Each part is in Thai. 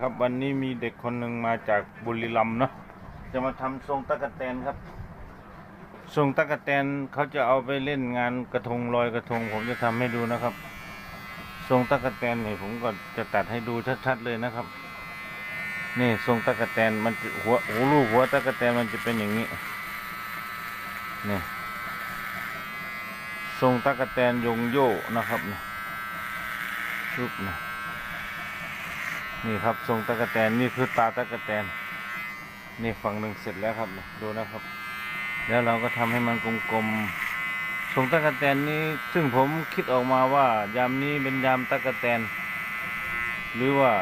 ครับวันนี้มีเด็กคนหนึ่งมาจากบุรีรัมย์เนาะจะมาทำทรงตะกะแตนครับ ทรงตะกะแตนเขาจะเอาไปเล่นงานกระทงลอยกระทง ผมจะทำให้ดูนะครับ ทรงตะกะแตนนี่ผมก็จะตัดให้ดูชัดๆเลยนะครับ นี่ทรงตะกะแตนมันจะหัวหูลูกหัวตะกะแตนมันจะเป็นอย่างนี้นี่ทรงตะกะแตนยงโย่นะครับนี่รูปนะ นี่ครับทรงตะกะแตนนี่คือตาตะกะแตนนี่ฝั่งหนึ่งเสร็จแล้วครับดูนะครับ แล้วเราก็ทำให้มันกลมๆทรงตะกะแตนนี้ซึ่งผมคิดออกมาว่ายามนี้เป็นยามตะกะแตน หรือว่า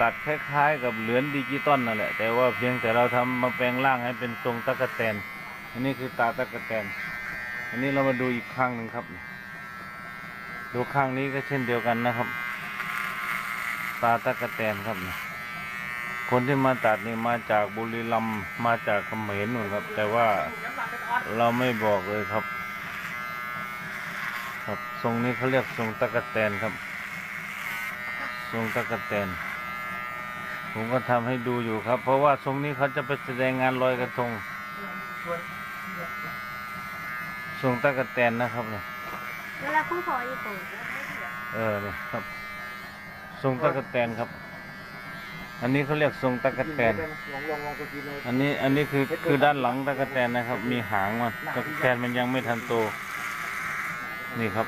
ตัดคล้ายๆ กับเหรียญดิจิตอลนั่นแหละ แต่ว่าเพียงแต่เราทำมาแปลงร่างให้เป็นทรงตะกะแตน อันนี้คือตาตะกะแตน อันนี้เรามาดูอีกข้างหนึ่งครับ ดูข้างนี้ก็เช่นเดียวกันนะครับ ตาตะกะแตนครับเนี่ยคนที่มาตัดนี่มาจากบุรีรัมย์มาจากเขมรนู่นครับ แต่ว่าเราไม่บอกเลยครับ ครับทรงนี้เขาเรียกทรงตะกะแตนครับ ทรงตะกะแตน ผมก็ทำให้ดูอยู่ครับ เพราะว่าทรงนี้เขาจะไปแสดงงานลอยกระทงทรงตะกะแตนนะครับเนี่ยเวลาคุณขออยู่ตรงเออเนี่ยครับ ทรงตะกะแตนครับ อันนี้เขาเรียกทรงตะกะแตน ลองลองลองไปกินเลยอันนี้อันนี้คือคือด้านหลังตะกะแตนนะครับ มีหางมันตะกะแตนมันยังไม่ทันโต นี่ครับ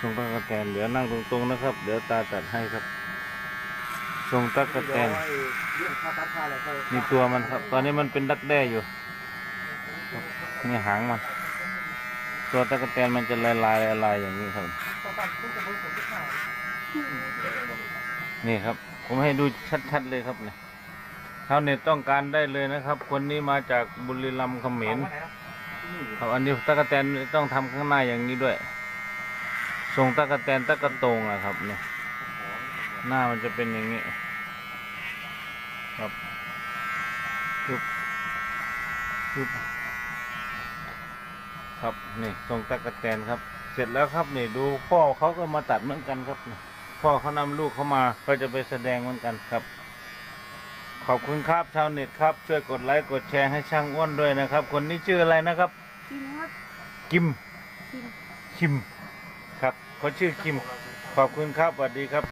ทรงตะกะแตนเดี๋ยวนั่งตรงๆนะครับ เดี๋ยวตาตัดให้ครับทรงตะกะแตน นี่ตัวมันครับ ตอนนี้มันเป็นดักแด้อยู่นี่หางมันตัวตะกะแตนมันจะลายลายๆลายอย่างนี้ครับ นี่ครับ ผมให้ดูชัดๆเลยครับเนี่ยชาวเน็ตต้องการได้เลยนะครับ คนนี้มาจากบุรีรัมย์เขมรครับอันนี้ตะกะแตนต้องทำข้างหน้าอย่างนี้ด้วยทรงตะกะแตนตะกะโตงอะครับ เนี่ย หน้ามันจะเป็นอย่างนี้ ครับชุบชุบครับนี่ทรงตะกะแตนครับ เสร็จแล้วครับนี่ดูพ่อเขาก็มาตัดเหมือนกันครับนี่ พ่อเขานำลูกเขามาก็จะไปแสดงเหมือนกันครับ ขอบคุณครับชาวเน็ตครับ ช่วยกดไลค์กดแชร์ให้ช่างอ้วนด้วยนะครับ คนนี้ชื่ออะไรนะครับ กินครับ กิมกินคิม ครับเขาชื่อคิม ขอบคุณครับสวัสดีครับ